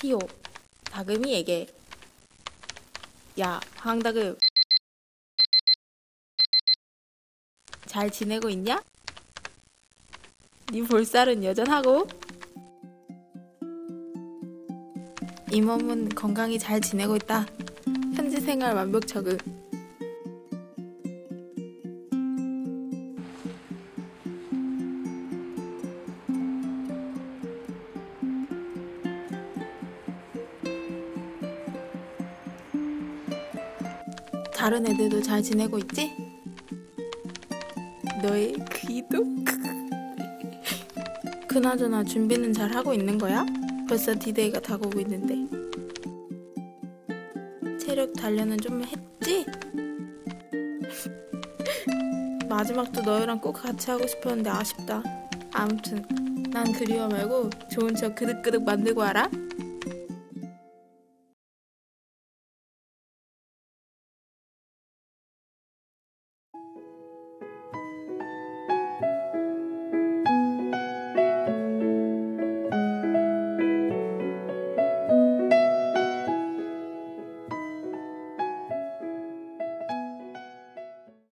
티오. 다금이에게 야 황다금 잘 지내고 있냐? 네 볼살은 여전하고. 이 몸은 건강히 잘 지내고 있다. 현지 생활 완벽 적응 다른 애들도 잘 지내고 있지? 너의 귀도? 그나저나 준비는 잘 하고 있는 거야? 벌써 디데이가 다가오고 있는데 체력 단련은 좀 했지? 마지막도 너희랑 꼭 같이 하고 싶었는데 아쉽다 아무튼 난 그리워 말고 좋은 척 그득그득 만들고 와라